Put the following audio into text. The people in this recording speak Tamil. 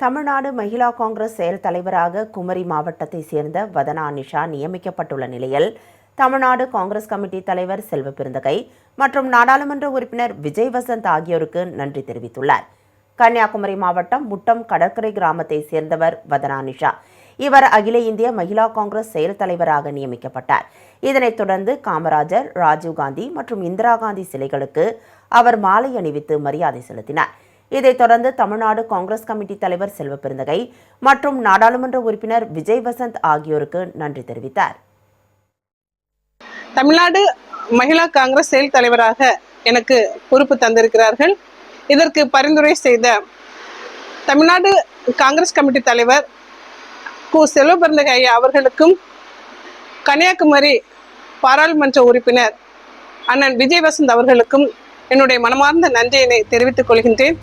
தமிழ்நாடு மகிழா காங்கிரஸ் செயல் தலைவராக குமரி மாவட்டத்தை சேர்ந்த வதனா நிஷா நியமிக்கப்பட்டுள்ள நிலையில் தமிழ்நாடு காங்கிரஸ் கமிட்டி தலைவர் செல்வ பெருந்தகை மற்றும் நாடாளுமன்ற உறுப்பினர் விஜய் வசந்த் ஆகியோருக்கு நன்றி தெரிவித்துள்ளார். கன்னியாகுமரி மாவட்டம் முட்டம் கடற்கரை கிராமத்தை சேர்ந்தவர் வதனா நிஷா இவர் அகில இந்திய மகிழா காங்கிரஸ் செயல் தலைவராக நியமிக்கப்பட்டார். இதனைத் தொடர்ந்து காமராஜர் ராஜீவ்காந்தி மற்றும் இந்திரா காந்தி சிலைகளுக்கு அவர் மாலை அணிவித்து மரியாதை செலுத்தினார். இதைத் தொடர்ந்து தமிழ்நாடு காங்கிரஸ் கமிட்டி தலைவர் செல்வ பெருந்தகை மற்றும் நாடாளுமன்ற உறுப்பினர் விஜய் வசந்த் ஆகியோருக்கு நன்றி தெரிவித்தார். தமிழ்நாடு மகிழா காங்கிரஸ் செயல் தலைவராக எனக்கு பொறுப்பு தந்திருக்கிறார்கள். இதற்கு பரிந்துரை செய்த தமிழ்நாடு காங்கிரஸ் கமிட்டி தலைவர் கு. செல்வபிறந்தக ஐயா அவர்களுக்கும் கன்னியாகுமரி பாராளுமன்ற உறுப்பினர் அண்ணன் விஜய் வசந்த் அவர்களுக்கும் என்னுடைய மனமார்ந்த நன்றியினை தெரிவித்துக் கொள்கின்றேன்.